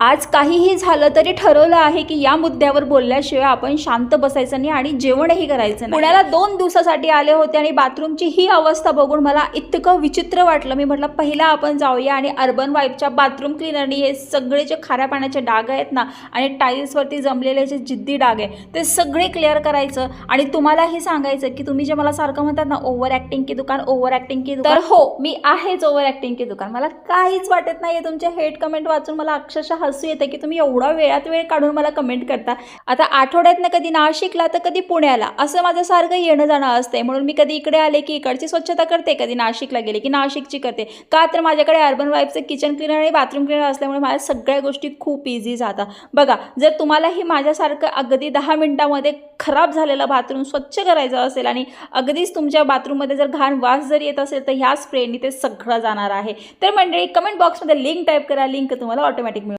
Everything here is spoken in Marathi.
आज काहीही झालं तरी ठरवलं आहे की या मुद्द्यावर बोलल्याशिवाय आपण शांत बसायचं नाही आणि जेवणही करायचं नाही. पुण्याला दोन दिवसासाठी आले होते आणि बाथरूमची ही अवस्था बघून मला इतकं विचित्र वाटलं. मी म्हटलं पहिला आपण जाऊया आणि अर्बन वाईफच्या बाथरूम क्लिनरनी हे सगळे जे खाऱ्या पाण्याचे डाग आहेत ना आणि टाईल्सवरती जमलेले जे जिद्दी डाग आहे ते सगळे क्लिअर करायचं आणि तुम्हालाही सांगायचं की तुम्ही जे मला सारखं म्हणतात ना ओव्हर ॲक्टिंग की दुकान ओव्हर ॲक्टिंग की दुकान. तर हो मी आहेच ओव्हर ॲक्टिंग की दुकान. मला काहीच वाटत नाही तुमचे हेट कमेंट वाचून मला अक्षरशः हसू येतं की तुम्ही एवढा वेळात वेळ काढून मला कमेंट करता. आता आठवड्यातनं कधी नाशिकला तर कधी पुण्याला? असं माझं सारखं येणं जाणं असतंय. म्हणून मी कधी इकडे आले की इकडची स्वच्छता करते कधी नाशिकला गेले की नाशिकची करते. का तर माझ्याकडे अर्बन वाईफचं किचन क्लिनर आणि बाथरूम क्लिनर असल्यामुळे माझ्या सगळ्या गोष्टी खूप इझी जातात. बघा जर तुम्हालाही माझ्यासारखं अगदी दहा मिनटामध्ये खराब झालेलं बाथरूम स्वच्छ करायचं असेल आणि अगदीच तुमच्या बाथरूममध्ये जर घाण वास जर येत असेल तर ह्या स्प्रेनी ते सगळं जाणार आहे. तर मंडळी कमेंट बॉक्समध्ये लिंक टाईप करा. लिंक तुम्हाला ऑटोमॅटिक मिळेल